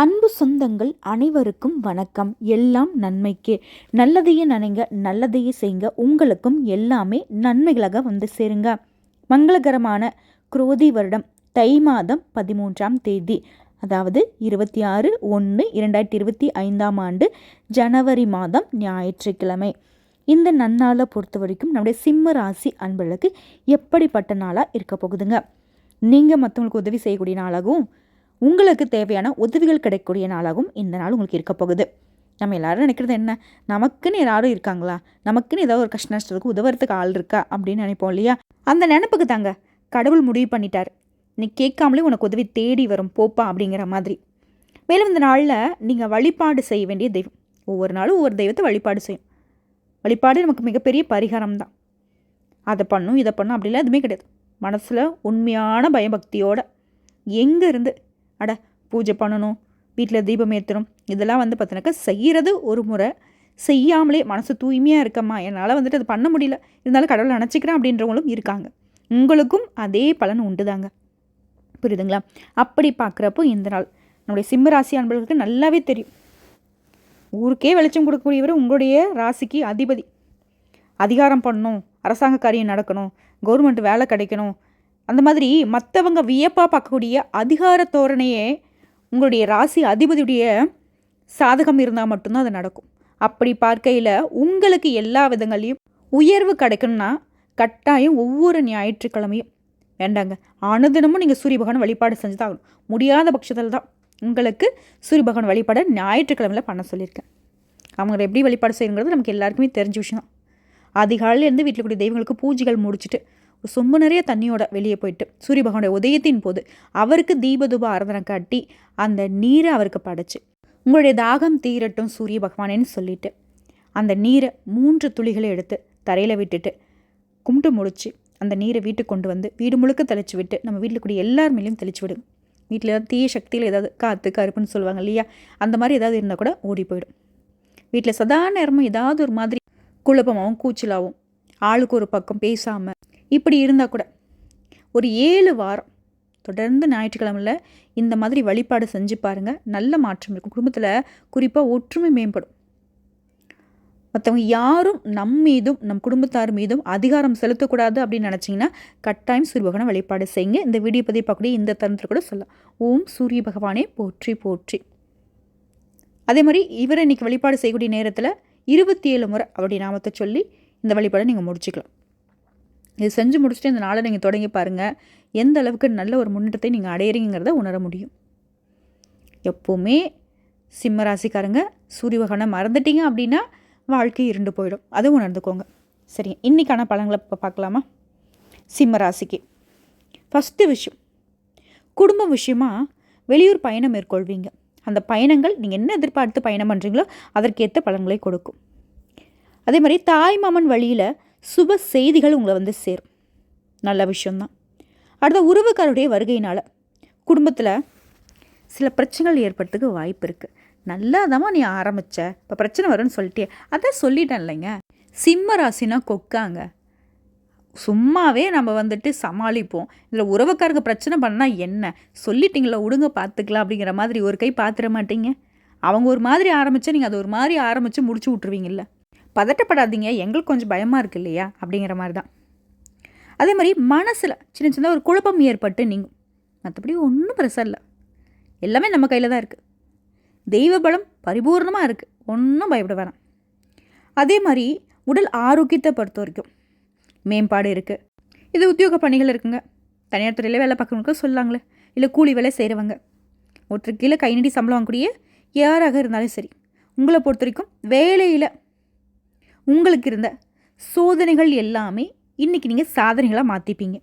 அன்பு சொந்தங்கள் அனைவருக்கும் வணக்கம். எல்லாம் நன்மைக்கே. நல்லதையே நினைங்க நல்லதையே செய்யுங்க உங்களுக்கும் எல்லாமே நன்மைகளாக வந்து சேருங்க. மங்களகரமான குரோதி வருடம் தை மாதம் பதிமூன்றாம் தேதி அதாவது இருபத்தி ஆறு ஒன்று இரண்டாயிரத்தி இருபத்தி ஐந்தாம் ஆண்டு ஜனவரி மாதம் ஞாயிற்றுக்கிழமை. இந்த நன்னாளை பொறுத்த வரைக்கும் நம்முடைய சிம்ம ராசி அன்பர்களுக்கு எப்படிப்பட்ட நாளாக இருக்க போகுதுங்க? நீங்கள் மற்றவங்களுக்கு உதவி செய்யக்கூடிய நாளாகவும் உங்களுக்கு தேவையான உதவிகள் கிடைக்கக்கூடிய நாளாகவும் இந்த நாள் உங்களுக்கு இருக்க போகுது. நம்ம எல்லாரும் நினைக்கிறது என்ன? நமக்குன்னு யாரும் இருக்காங்களா? நமக்குன்னு ஏதாவது ஒரு கஷ்ட நஷ்டத்துக்கு உதவுறதுக்கு ஆள் இருக்கா? அப்படின்னு நினைப்போம் இல்லையா? அந்த நினப்புக்கு தாங்க கடவுள் முடிவு பண்ணிட்டார். நீ கேட்காமலே உனக்கு உதவி தேடி வரும் போப்பா அப்படிங்கிற மாதிரி. மேலும் இந்த நாளில் நீங்கள் வழிபாடு செய்ய வேண்டிய தெய்வம். ஒவ்வொரு நாளும் ஒவ்வொரு தெய்வத்தை வழிபாடு செய்யும். வழிபாடு நமக்கு மிகப்பெரிய பரிகாரம் தான். அதை பண்ணும் இதை பண்ணும் அப்படிலாம் எதுவுமே கிடையாது. மனசில் உண்மையான பயபக்தியோடு எங்கேருந்து அட பூஜை பண்ணணும் வீட்டில் தீபம் ஏற்றணும் இதெல்லாம் வந்து பார்த்தினாக்கா செய்கிறது ஒரு முறை. செய்யாமலே மனசு தூய்மையாக இருக்கம்மா. என்னால் வந்துட்டு அது பண்ண முடியல. இருந்தாலும் கடவுளை நினச்சிக்கிறேன் அப்படின்றவங்களும் இருக்காங்க. உங்களுக்கும் அதே பலன் உண்டுதாங்க. புரியுதுங்களா? அப்படி பார்க்குறப்போ இந்த நாள். நம்முடைய சிம்ம ராசி அன்பர்களுக்கு நல்லாவே தெரியும். ஊருக்கே வெளிச்சம் கொடுக்கக்கூடியவர் உங்களுடைய ராசிக்கு அதிபதி. அதிகாரம் பண்ணணும் அரசாங்க காரியம் நடக்கணும் கவர்மெண்ட் வேலை கிடைக்கணும் அந்த மாதிரி மற்றவங்க வியப்பாக பார்க்கக்கூடிய அதிகார தோரணையே உங்களுடைய ராசி அதிபதியுடைய சாதகம் இருந்தால் மட்டும்தான் அது நடக்கும். அப்படி பார்க்கையில் உங்களுக்கு எல்லா விதங்களையும் உயர்வு கிடைக்கணும்னா கட்டாயம் ஒவ்வொரு ஞாயிற்றுக்கிழமையும் வேண்டாங்க. அனுதினமும் நீங்கள் சூரிய பகவான் வழிபாடு செஞ்சு தான் ஆகணும் முடியாத பட்சத்தில் தான் உங்களுக்கு சூரிய பகவான் வழிபாடை ஞாயிற்றுக்கிழமையில் பண்ண சொல்லியிருக்கேன். அவங்க எப்படி வழிபாடு செய்யுங்கிறது நமக்கு எல்லாருக்குமே தெரிஞ்ச விஷயம் அதிகாலையிலேருந்து வீட்டில் கூடிய தெய்வங்களுக்கு பூஜைகள் முடிச்சுட்டு ஒரு சொம்பு நிறைய தண்ணியோட வெளியே போயிட்டு சூரிய பகவானுடைய உதயத்தின் போது அவருக்கு தீபதூப ஆராதனை காட்டி அந்த நீரை அவருக்கு படைச்சு உங்களுடைய தாகம் தீரட்டும் சூரிய பகவானேன்னு சொல்லிட்டு அந்த நீரை மூன்று துளிகளை எடுத்து தரையில் விட்டுட்டு கும்பிட்டு முடிச்சு அந்த நீரை வீட்டுக்கு கொண்டு வந்து வீடு முழுக்க தெளிச்சு விட்டு நம்ம வீட்டில் கூடிய எல்லார் மேலேயும் தெளிச்சு விடுங்க வீட்டில் ஏதாவது தீய சக்தியில் ஏதாவது காற்று கருப்புன்னு சொல்லுவாங்க இல்லையா? அந்த மாதிரி ஏதாவது இருந்தால் கூட ஓடி போயிடும். வீட்டில் சதா நேரமும் ஏதாவது ஒரு மாதிரி குழப்பமாகவும் கூச்சலாகவும் ஆளுக்கு ஒரு பக்கம் பேசாமல் இப்படி இருந்தால் கூட ஒரு ஏழு வாரம் தொடர்ந்து ஞாயிற்றுக்கிழமையில் இந்த மாதிரி வழிபாடு செஞ்சு பாருங்கள் நல்ல மாற்றம் இருக்கும். குடும்பத்தில் குறிப்பாக ஒற்றுமை மேம்படும். மற்றவங்க யாரும் நம் மீதும் நம் குடும்பத்தார் மீதும் அதிகாரம் செலுத்தக்கூடாது அப்படின்னு நினச்சிங்கன்னா கட்டாயம் சூரிய பகவான வழிபாடு செய்யுங்க. இந்த வீடியோ பதிவு பார்க்கக்கூடிய இந்த தருணத்தில் கூட சொல்லலாம். ஓம் சூரிய பகவானே போற்றி போற்றி. அதே மாதிரி இவரை இன்றைக்கி வழிபாடு செய்யக்கூடிய நேரத்தில் இருபத்தி ஏழு முறை அப்படி நாமத்தை சொல்லி இந்த வழிபாடை நீங்கள் முடிச்சுக்கலாம். இது செஞ்சு முடிச்சுட்டு இந்த நாளை நீங்கள் தொடங்கி பாருங்கள் எந்த அளவுக்கு நல்ல ஒரு முன்னேற்றத்தை நீங்கள் அடையிறீங்கிறத உணர முடியும். எப்போவுமே சிம்ம ராசிக்காரங்க சூரிய மறந்துட்டீங்க அப்படின்னா வாழ்க்கை இருண்டு போயிடும். அதை உணர்ந்துக்கோங்க. சரிங்க இன்றைக்கான பழங்களை இப்போ பார்க்கலாமா? சிம்ம ராசிக்கு ஃபஸ்ட்டு விஷயம் குடும்ப விஷயமா வெளியூர் பயணம் மேற்கொள்வீங்க. அந்த பயணங்கள் நீங்கள் என்ன எதிர்பார்த்து பயணம் பண்ணுறீங்களோ அதற்கேற்ற பலன்களை கொடுக்கும். அதே மாதிரி தாய் மாமன் வழியில் சுப செய்திகள் உங்களை வந்து சேரும். நல்ல விஷயம்தான். அடுத்த உறவுக்காருடைய வருகையினால் குடும்பத்தில் சில பிரச்சனைகள் ஏற்படுறதுக்கு வாய்ப்பு இருக்குது நல்லா நீ ஆரம்பித்த இப்போ பிரச்சனை வரும்னு சொல்லிட்டே அதான் சொல்லிட்டேன் இல்லைங்க. சிம்ம ராசினா கொக்காங்க. சும்மாவே நம்ம வந்துட்டு சமாளிப்போம். இதில் உறவுக்காரங்க பிரச்சனை பண்ணால் என்ன? சொல்லிட்டீங்களா விடுங்க பார்த்துக்கலாம் அப்படிங்கிற மாதிரி ஒரு கை பார்த்துட மாட்டீங்க. அவங்க ஒரு மாதிரி ஆரம்பித்தா நீங்கள் அதை ஒரு மாதிரி ஆரம்பித்து முடிச்சு விட்ருவீங்கல்ல பதட்டப்படாதீங்க. எங்களுக்கு கொஞ்சம் பயமாக இருக்கு இல்லையா? அப்படிங்கிற மாதிரி தான் அதே மாதிரி மனசில் சின்ன சின்ன ஒரு குழப்பம் ஏற்பட்டு நீங்கள் மற்றபடி ஒன்றும் பிரச்சனை இல்லை. எல்லாமே நம்ம கையில் தான் இருக்குது தெய்வ பலம் பரிபூர்ணமாக இருக்குது ஒன்றும் பயப்பட வேணாம். அதே மாதிரி உடல் ஆரோக்கியத்தை பொறுத்த வரைக்கும் மேம்பாடு இருக்குது இது உத்தியோக பணிகள் இருக்குங்க. தனியார் துறையில் வேலை பார்க்குறவங்களுக்கு சொல்லாங்களே. இல்லை கூலி வேலை செய்கிறவங்க ஒருத்தர் கீழே கை நீட்டி சம்பளம் வாங்கக்கூடிய யாராக இருந்தாலும் சரி. உங்களை பொறுத்த வரைக்கும் வேலையில் உங்களுக்கு இருந்த சோதனைகள் எல்லாமே இன்றைக்கி நீங்கள் சாதனைகளாக மாற்றிப்பீங்க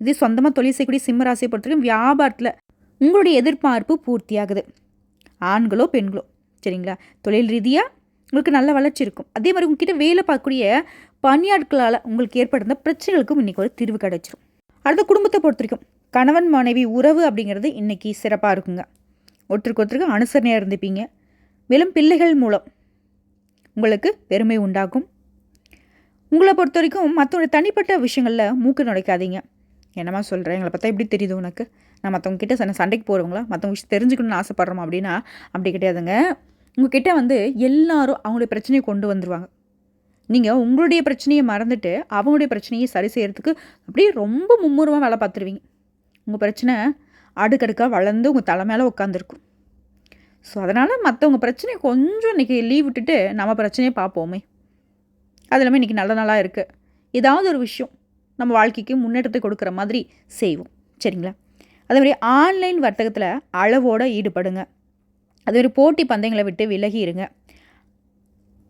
இது சொந்தமாக தொழில் செய்யக்கூடிய சிம்ம ராசியை பொறுத்தவரைக்கும் வியாபாரத்தில் உங்களுடைய எதிர்பார்ப்பு பூர்த்தியாகுது. ஆண்களோ பெண்களோ சரிங்களா? தொழில் ரீதியாக உங்களுக்கு நல்ல வளர்ச்சி இருக்கும். அதே மாதிரி உங்ககிட்ட வேலை பார்க்கக்கூடிய பணியாட்களால் உங்களுக்கு ஏற்பட்டிருந்த பிரச்சனைகளுக்கும் இன்றைக்கி ஒரு தீர்வு கிடைச்சிரும். அடுத்த குடும்பத்தை பொறுத்த வரைக்கும் கணவன் மனைவி உறவு அப்படிங்கிறது இன்றைக்கி சிறப்பாக இருக்குங்க. ஒருத்தருக்கு ஒருத்தருக்கு அனுசரணையாக இருந்துப்பீங்க. மேலும் பிள்ளைகள் மூலம் உங்களுக்கு பெருமை உண்டாகும். உங்களை பொறுத்த வரைக்கும் மற்றவங்க தனிப்பட்ட விஷயங்களில் மூக்கு நுழைக்காதீங்க. என்னம்மா சொல்கிறேன் எங்களை பார்த்தா எப்படி தெரியுது உனக்கு? நான் மற்றவங்க கிட்ட சண்டை சண்டைக்கு போகிறவங்களா மற்றவங்க விஷயம் தெரிஞ்சுக்கணும்னு ஆசைப்பட்றோம் அப்படின்னா அப்படி கிடையாதுங்க. உங்ககிட்ட வந்து எல்லாரும் அவங்களுடைய பிரச்சனையை கொண்டு வந்துடுவாங்க நீங்கள் உங்களுடைய பிரச்சனையை மறந்துட்டு அவங்களுடைய பிரச்சனையை சரி செய்கிறதுக்கு அப்படியே ரொம்ப மும்முரமாக வேலை பார்த்துருவீங்க. உங்கள் பிரச்சனை அடுக்கடுக்காக வளர்ந்து உங்கள் தலை மேலே உட்காந்துருக்கும் ஸோ அதனால் மற்றவங்க பிரச்சனையை கொஞ்சம் இன்றைக்கி லீவ் விட்டுட்டு நம்ம பிரச்சனையை பார்ப்போமே. அது இல்லாமல் இன்றைக்கி நல்ல நாளாக இருக்குது ஏதாவது ஒரு விஷயம் நம்ம வாழ்க்கைக்கு முன்னேற்றத்தை கொடுக்குற மாதிரி செய்வோம். சரிங்களா? அதே மாதிரி ஆன்லைன் வர்த்தகத்தில் அளவோடு ஈடுபடுங்க. அதே மாதிரி போட்டி பந்தயங்களை விட்டு விலகி இருங்க.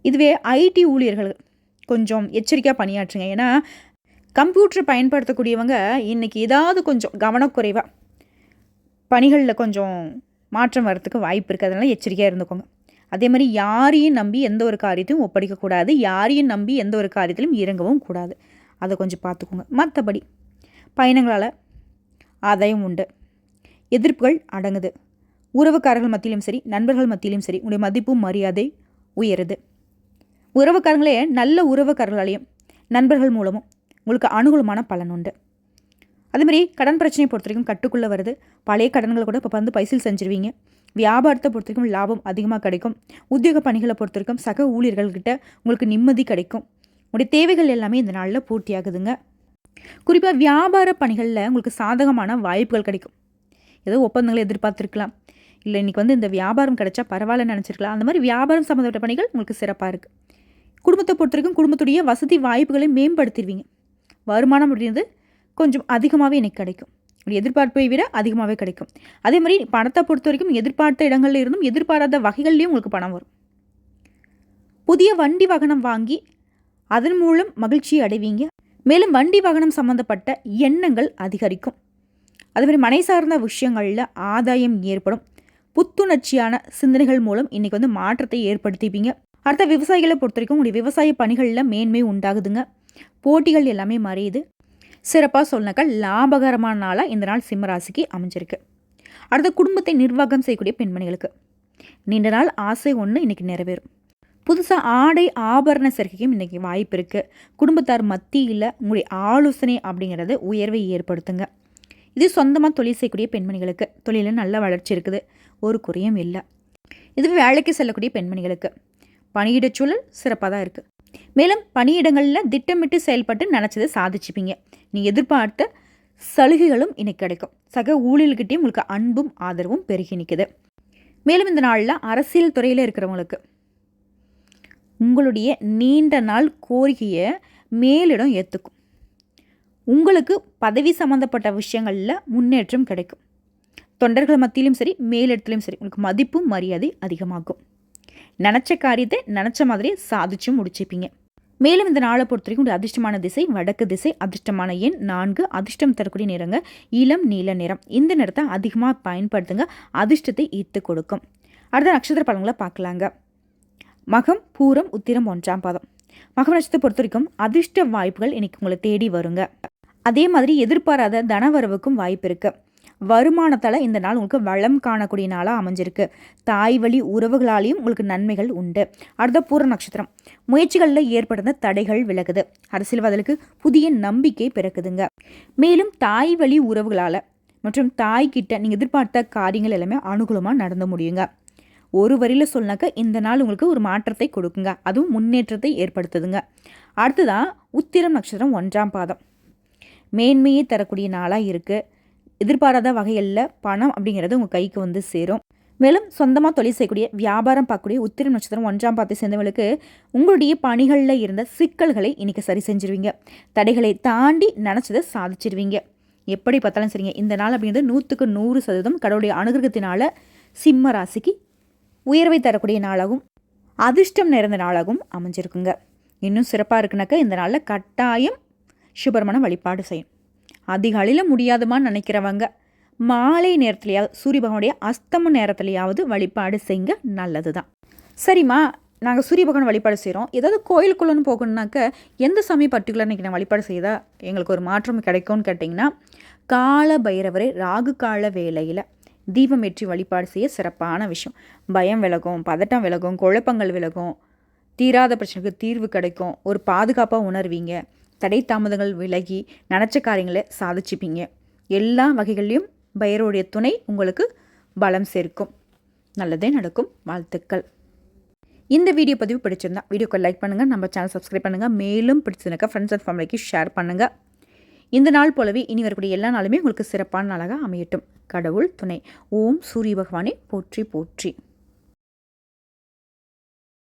இதுவே ஐடி ஊழியர்கள் கொஞ்சம் எச்சரிக்கையாக பணியாற்றுங்க. ஏன்னா கம்ப்யூட்டர் பயன்படுத்தக்கூடியவங்க இன்றைக்கி ஏதாவது கொஞ்சம் கவனக்குறைவாக பணிகளில் கொஞ்சம் மாற்றம் வரத்துக்கு வாய்ப்பு இருக்குது அதனால் எச்சரிக்கையாக இருந்துக்கோங்க. அதே மாதிரி யாரையும் நம்பி எந்த ஒரு காரியத்தையும் ஒப்படைக்கக்கூடாது யாரையும் நம்பி எந்த ஒரு காரியத்திலும் இறங்கவும் கூடாது. அதை கொஞ்சம் பார்த்துக்கோங்க. மற்றபடி பயணங்களால் ஆதாயம் உண்டு. எதிர்ப்புகள் அடங்குது. உறவுக்காரர்கள் மத்தியிலும் சரி நண்பர்கள் மத்தியிலும் சரி உங்களுடைய மதிப்பும் மரியாதை உயருது. உறவுக்காரங்களே நல்ல உறவுக்காரர்களாலையும் நண்பர்கள் மூலமும் உங்களுக்கு அனுகூலமான பலன் உண்டு. அதேமாதிரி கடன் பிரச்சனையை பொறுத்த வரைக்கும் கட்டுக்குள்ளே வருது. பழைய கடன்களை கூட இப்போ வந்து பைசல் செஞ்சுருவீங்க. வியாபாரத்தை பொறுத்த வரைக்கும் லாபம் அதிகமாக கிடைக்கும். உத்தியோக பணிகளை பொறுத்த வரைக்கும் சக ஊழியர்கள்கிட்ட உங்களுக்கு நிம்மதி கிடைக்கும். உங்களுடைய தேவைகள் எல்லாமே இந்த நாளில் பூர்த்தியாகுதுங்க. குறிப்பாக வியாபார பணிகளில் உங்களுக்கு சாதகமான வாய்ப்புகள் கிடைக்கும். ஏதோ ஒப்பந்தங்களை எதிர்பார்த்துருக்கலாம். இல்லை இன்றைக்கி வந்து இந்த வியாபாரம் கிடைச்சா பரவாயில்லன்னு நினச்சிருக்கலாம். அந்த மாதிரி வியாபாரம் சம்மந்தப்பட்ட பணிகள் உங்களுக்கு சிறப்பாக இருக்குது குடும்பத்தை பொறுத்த வரைக்கும் குடும்பத்துடைய வசதி வாய்ப்புகளை மேம்படுத்திடுவீங்க வருமானம் அப்படின்றது கொஞ்சம் அதிகமாகவே எனக்கு கிடைக்கும். எதிர்பார்ப்பை விட அதிகமாகவே கிடைக்கும். அதே மாதிரி பணத்தை பொறுத்த வரைக்கும் எதிர்பார்த்த இடங்கள்ல இருந்தும் எதிர்பாராத வகைகள்லேயும் உங்களுக்கு பணம் வரும். புதிய வண்டி வாகனம் வாங்கி அதன் மூலம் மகிழ்ச்சி அடைவீங்க. மேலும் வண்டி வாகனம் சம்மந்தப்பட்ட எண்ணங்கள் அதிகரிக்கும். அதே மாதிரி மனை சார்ந்த விஷயங்களில் ஆதாயம் ஏற்படும். புத்துணர்ச்சியான சிந்தனைகள் மூலம் இன்றைக்கி வந்து மாற்றத்தை ஏற்படுத்திப்பீங்க. அடுத்த விவசாயிகளை பொறுத்த வரைக்கும் உங்களுடைய விவசாய பணிகளில் மேன்மை உண்டாகுதுங்க. போட்டிகள் எல்லாமே மறையுது. சிறப்பாக சொன்னாக்கா லாபகரமான நாளாக இந்த நாள் சிம்மராசிக்கு அமைஞ்சிருக்கு. அடுத்த குடும்பத்தை நிர்வாகம் செய்யக்கூடிய பெண்மணிகளுக்கு. நீண்ட நாள் ஆசை ஒன்று இன்றைக்கி நிறைவேறும். புதுசாக ஆடை ஆபரண சேர்க்கைக்கும் இன்றைக்கி வாய்ப்பு இருக்குது குடும்பத்தார் மத்தியில் உங்களுடைய ஆலோசனை அப்படிங்கிறது உயர்வை ஏற்படுத்துங்க. இது சொந்தமாக தொழில் செய்யக்கூடிய பெண்மணிகளுக்கு. தொழிலில் நல்ல வளர்ச்சி இருக்குது. ஒரு குறையும் இல்லை. இதுவே வேலைக்கு செல்லக்கூடிய பெண்மணிகளுக்கு. பணியிட சூழல் சிறப்பாக தான் இருக்குது மேலும் பணியிடங்களில் திட்டமிட்டு செயல்பட்டு நினச்சதை சாதிச்சுப்பீங்க. நீ எதிர்பார்த்த சலுகைகளும் இன்னைக்கு கிடைக்கும். சக ஊழியர்கிட்டையும் உங்களுக்கு அன்பும் ஆதரவும் பெருகி நிற்குது மேலும் இந்த நாளில் அரசியல் துறையில் இருக்கிறவங்களுக்கு உங்களுடைய நீண்ட நாள் கோரிக்கையை மேலிடம் ஏற்றுக்கும் உங்களுக்கு பதவி சம்மந்தப்பட்ட விஷயங்களில் முன்னேற்றம் கிடைக்கும். தொண்டர்கள் மத்தியிலும் சரி மேலிடத்துலையும் சரி உங்களுக்கு மதிப்பும் மரியாதை அதிகமாகும். நினச்ச காரியத்தை நினச்ச மாதிரி சாதிச்சு முடிச்சுப்பீங்க. மேலும் இந்த நாளை பொறுத்த வரைக்கும் ஒரு அதிர்ஷ்டமான திசை வடக்கு திசை அதிர்ஷ்டமான எண் நான்கு. அதிர்ஷ்டம் தரக்கூடிய நிறங்க இளம் நீல நிறம். இந்த நிறத்தை அதிகமாக பயன்படுத்துங்க. அதிர்ஷ்டத்தை ஈர்த்து கொடுக்கும். அடுத்த நட்சத்திர பலன்களை பார்க்கலாங்க. மகம் பூரம் உத்திரம் ஒன்றாம் பாதம். மகம் நட்சத்திரத்தை பொறுத்த வரைக்கும் அதிர்ஷ்ட வாய்ப்புகள் இன்னைக்கு உங்களை தேடி வருங்க. அதே மாதிரி எதிர்பாராத தனவரவுக்கும் வாய்ப்பு இருக்குது வருமானத்தால் இந்த நாள் உங்களுக்கு வளம் காணக்கூடிய நாளாக அமைஞ்சிருக்கு. தாய் வழி உறவுகளாலேயும் உங்களுக்கு நன்மைகள் உண்டு. அடுத்த பூர நட்சத்திரம். முயற்சிகளில் ஏற்படுத்த தடைகள் விலகுது. அரசியல்வாதிகளுக்கு புதிய நம்பிக்கை பிறக்குதுங்க. மேலும் தாய் வழி உறவுகளால் மற்றும் தாய்கிட்ட நீங்கள் எதிர்பார்த்த காரியங்கள் எல்லாமே அனுகூலமாக நடந்து முடியுங்க. ஒரு வரியில் சொன்னாக்க இந்த நாள் உங்களுக்கு ஒரு மாற்றத்தை கொடுக்குங்க. அதுவும் முன்னேற்றத்தை ஏற்படுத்துதுங்க. அடுத்ததான் உத்திரம் நட்சத்திரம் ஒன்றாம் பாதம். மேன்மையை தரக்கூடிய நாளாக இருக்குது எதிர்பாராத வகையில் பணம் அப்படிங்கிறது உங்கள் கைக்கு வந்து சேரும். மேலும் சொந்தமாக தொழில் செய்யக்கூடிய வியாபாரம் பார்க்கக்கூடிய உத்திரம் நட்சத்திரம் ஒன்றாம் பார்த்து சேர்ந்தவங்களுக்கு உங்களுடைய பணிகளில் இருந்த சிக்கல்களை இன்றைக்கி சரி செஞ்சுருவீங்க. தடைகளை தாண்டி நினச்சதை சாதிச்சிருவீங்க. எப்படி பார்த்தாலும் சரிங்க இந்த நாள் அப்படிங்கிறது நூற்றுக்கு நூறு சதவீதம் கடவுளுடைய அனுகிரகத்தினால சிம்ம ராசிக்கு உயர்வை தரக்கூடிய நாளாகவும் அதிர்ஷ்டம் நிறைந்த நாளாகவும் அமைஞ்சிருக்குங்க. இன்னும் சிறப்பாக இருக்குனாக்கா இந்த நாளில் கட்டாயம் சுபரமண வழிபாடு செய்யும் அதிகாலையில் முடியாதுமான்னு நினைக்கிறவங்க மாலை நேரத்துலையாவது சூரிய பகவானுடைய அஸ்தம நேரத்துலையாவது வழிபாடு செய்யுங்க நல்லது தான் சரிம்மா நாங்கள் சூரிய பகவான் வழிபாடு செய்கிறோம் ஏதாவது கோயிலுக்குள்ளன்னு போகணுன்னாக்க எந்த சமயம் பர்டிகுலர் இன்றைக்கி நான் வழிபாடு செய்தால் எங்களுக்கு ஒரு மாற்றம் கிடைக்கும்னு கேட்டிங்கன்னா கால பைரவரை ராகு கால வேலையில் தீபம் ஏற்றி வழிபாடு செய்ய சிறப்பான விஷயம். பயம் விலகும் பதட்டம் விலகும் குழப்பங்கள் விலகும் தீராத பிரச்சனைக்கு தீர்வு கிடைக்கும். ஒரு பாதுகாப்பாக உணர்வீங்க. தடை தாமதங்கள் விலகி நினச்ச காரியங்களை சாதிச்சுப்பீங்க. எல்லா வகைகள்லையும் பயருடைய துணை உங்களுக்கு பலம் சேர்க்கும். நல்லதே நடக்கும். வாழ்த்துக்கள். இந்த வீடியோ பதிவு பிடிச்சிருந்தா வீடியோக்கு லைக் பண்ணுங்கள் நம்ம சேனல் சப்ஸ்கிரைப் பண்ணுங்கள் மேலும் பிடிச்சிருந்தாக்கா ஃப்ரெண்ட்ஸ் அண்ட் ஃபேமிலிக்கு ஷேர் பண்ணுங்கள் இந்த நாள் போலவே இனி வரக்கூடிய எல்லா நாளுமே உங்களுக்கு சிறப்பான நாளாக அமையட்டும். கடவுள் துணை. ஓம் சூரிய பகவானே போற்றி போற்றி.